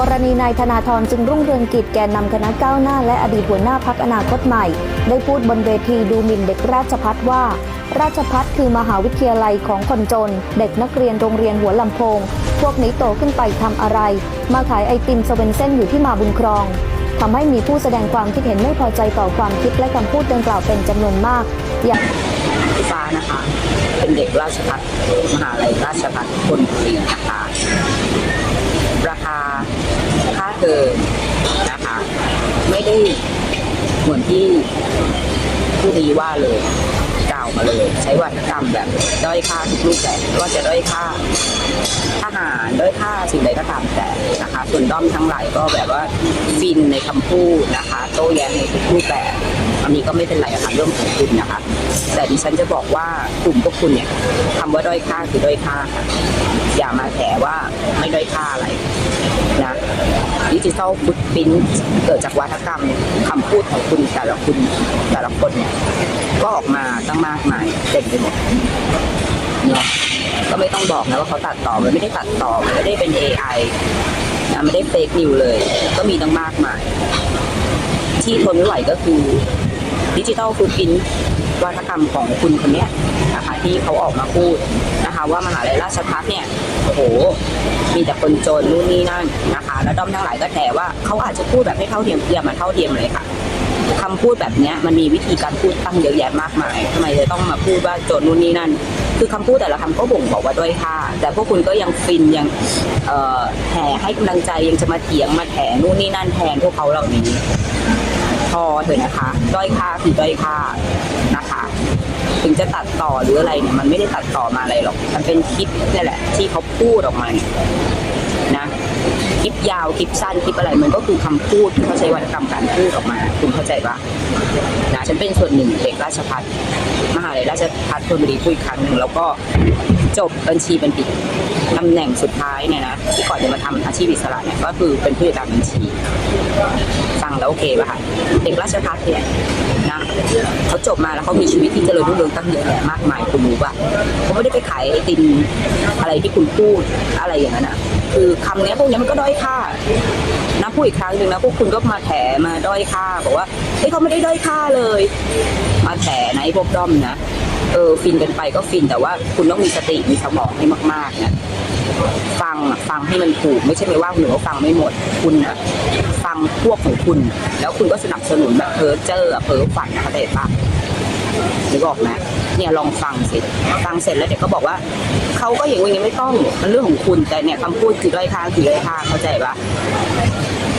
กรณีนายธนาธรจึงรุ่งเรืองกิจแกนนำคณะก้าวหน้า และอดีตหัวหน้าพักอนาคตใหม่ ได้พูดบนเวทีดูหมิ่นเด็กราชพัฒว่า ราชพัฒคือมหาวิทยาลัยของคนจน เด็กนักเรียนโรงเรียนหัวลำโพง พวกนี้โตขึ้นไปทำอะไร มาขายไอติมสเวนเซ่นอยู่ที่มาบุญครองทำให้มีผู้แสดงความคิดเห็นไม่พอใจต่อความคิดและคำพูดดังกล่าวเป็นจำนวนมาก อย่างพี่ฟ้านะคะ เป็นเด็กราชพัฒมหาลัยราชพัฒธนบุรีนะคะราคา ค่าเทอมนะคะไม่ได้เหมือนที่ผู้ดีว่าเลยาวมาเลย ใช้วัฒกรรมแบบด้อยค่าทุกรูปแบบว่าจะด้อยค่าทหารด้อยค่าสิ่งใดก็ตามแต่นะคะส่วนด้อมทั้งหลายก็แบบว่าฟินในคำพูดนะคะ โต้แย้งในทุกรูปแบบอันนี้ก็ไม่เป็นไรอะค่ะเรื่องของคุณนะคะ แต่ดิฉันจะบอกว่ากลุ่มพวกคุณเนี่ยคำว่าด้อยค่าคือด้อยค่าค่ะอย่ามาแถว่าไม่ด้อยค่าอะไรนะดิจิทัลฟุตพิ้นเกิดจากวัฒกรรมคำพูดของคุณแต่ละคุณแต่ละคนเนี่ย ก็ออกมาตั้งมากมายเต็มไปหมดเนาะก็ไม่ต้องบอกนะว่าเขาตัดต่อมันไม่ได้ตัดต่อมันไม่ได้เป็น AI นะไม่ได้เฟกนิวเลย ก็มีตั้งมากมาย ที่ทนไม่ไหวก็คือดิจิทัลฟูดพินวัฒกรรมของคุณคนนี้นะคะที่เขาออกมาพูดนะคะ ว่ามหาลัยราชภัฏเนี่ยโอ้โหมีแต่คนจนนู่นนี่นั่นนะคะ แล้วด้อมทั้งหลายก็แถว่าเขาอาจจะพูดแบบให้เท่าเทียมอย่ามาเท่าเทียมเลยค่ะ คำพูดแบบเนี้ยมันมีวิธีการพูดตั้งเยอะแยะมากมายทำไมจะต้องมาพูดว่าโจรนู่นนี่นั่น คือคำพูดแต่ละคำก็บ่งบอกว่าด้อยค่า แต่พวกคุณก็ยังฟินยังแห่ให้กำลังใจยังจะมาเถียงมาแถนู่นนี่นั่นแทนพวกเขาเหล่านี้พอเถอะนะคะ ด้อยค่าคือด้อยค่านะคะ ถึงจะตัดต่อหรืออะไรเนี่ยมันไม่ได้ตัดต่อมาอะไรหรอก มันเป็นคลิปนี่แหละ ที่เขาพูดออกมาเนี่ยนะ ลิปยาวคลิปสั้นคลิปอะไรมันก็คือคำพูดที่เขาใช้วัฒกรรมการพูดออกมาคุณเข้าใจปะนะฉันเป็นส่วนหนึ่งเด็กราชพัฒมหาลัยราชพัฒธนบุรีพูดครั้งหนึ่งแล้วก็จบบัญชีบัณฑิตตำแหน่งสุดท้ายเนี่ยนะที่ก่อนจะมาทำอาชีพอิสระเนี่ยก็คือเป็นผู้จัดการบัญชีฟังแล้วโอเคป่ะคะเด็กราชพัฒเนี่ยนะเขาจบมาแล้วเขามีชีวิตที่เจริญรุ่งเรืองตั้งเยอะแยะมากมายคุณรู้ป่ะเขาไม่ได้ไปขายไอติมอะไรที่คุณพูดอะไรอย่างนั้นนะ คือคำเนี้ยพวกเนี้ยมันก็ด้อยค่านะพูดอีกครั้งหนึ่งนะพวกคุณก็มาแถมาด้อยค่าบอกว่าเฮ้ยเขาไม่ได้ด้อยค่าเลย มาแถนะไอ้พวกด้อมนะเออฟินกันไปก็ฟินแต่ว่าคุณต้องมีสติมีสมองให้มากๆนะฟังฟังให้มันถูกไม่ใช่ไม่ว่าหนูฟังไม่หมดคุณนะฟังพวกของคุณ แล้วคุณก็สนับสนุนแบบเพ้อเจ้อเพ้อฝันเข้าใจปะ นึกออกไหมเนี่ยลองฟังเสิฟังเสร็จแล้วเด็กก็บอกว่าเขาก็อย่างงี้ไม่ต้องมันเรื่องของคุณแต่เนี่ยคำพูดคือด้อยค่าคือด้อยค่าเข้าใจปะ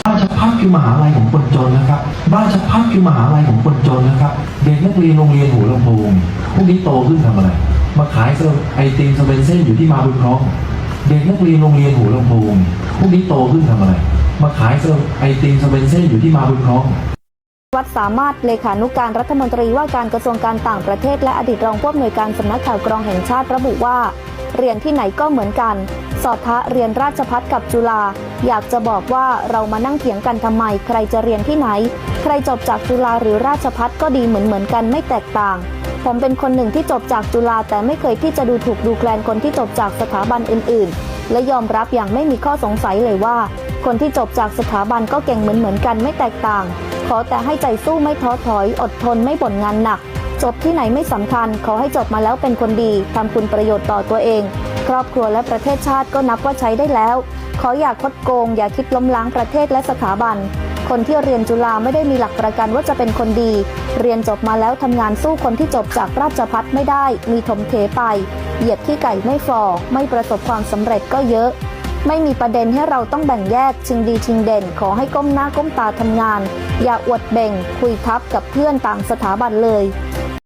รานชพัฒคือมหาลัยของคนจนนะครับรานชพัฒคือมหาลัยของคนจนนะครับ เด็กนักเรียนโรงเรียนหัวลำโพงพวกนี้โตขึ้นทำอะไร มาขายไอติมสเปนเซ่นอยู่ที่มาบุญครอง เด็กนักเรียนโรงเรียนหัวลำโพงพวกนี้โตขึ้นทำอะไร มาขายไอติมสเปนเซ่นอยู่ที่มาบุญครอง วัดสามารถเลขานุกการรัฐมนตรีว่าการกระทรวงการต่างประเทศและอดีตรองผู้อำนวยการสำนักข่าวกรองแห่งชาติระบุว่า เรียนที่ไหนก็เหมือนกัน สอดทะเรียนราชพัฒกับจุฬาอยากจะบอกว่าเรามานั่งเถียงกันทำไม ใครจะเรียนที่ไหน ใครจบจากจุฬาหรือราชพัฒก็ดีเหมือนเหมือนกันไม่แตกต่าง ผมเป็นคนหนึ่งที่จบจากจุฬาแต่ไม่เคยที่จะดูถูกดูแคลนคนที่จบจากสถาบันอื่น ๆ และยอมรับอย่างไม่มีข้อสงสัยเลยว่า คนที่จบจากสถาบันก็เก่งเหมือนเหมือนกันไม่แตกต่าง ขอแต่ให้ใจสู้ไม่ท้อถอย อดทนไม่บ่นงานหนัก จบที่ไหนไม่สำคัญ ขอให้จบมาแล้วเป็นคนดีทำคุณประโยชน์ต่อตัวเอง ครอบครัวและประเทศชาติก็นับว่าใช้ได้แล้ว ขออย่าคดโกง อย่าคิดล้มล้างประเทศและสถาบัน คนที่เรียนจุฬาไม่ได้มีหลักประกันว่าจะเป็นคนดี เรียนจบมาแล้วทำงานสู้คนที่จบจากราชพัฒไม่ได้ มีถมเทไป เหยียบที่ไก่ไม่ฟอไม่ประสบความสำเร็จก็เยอะ ไม่มีประเด็นให้เราต้องแบ่งแยกชิงดีชิงเด่น ขอให้ก้มหน้าก้มตาทำงาน อย่าอวดเบ่ง คุยทับกับเพื่อนต่างสถาบันเลย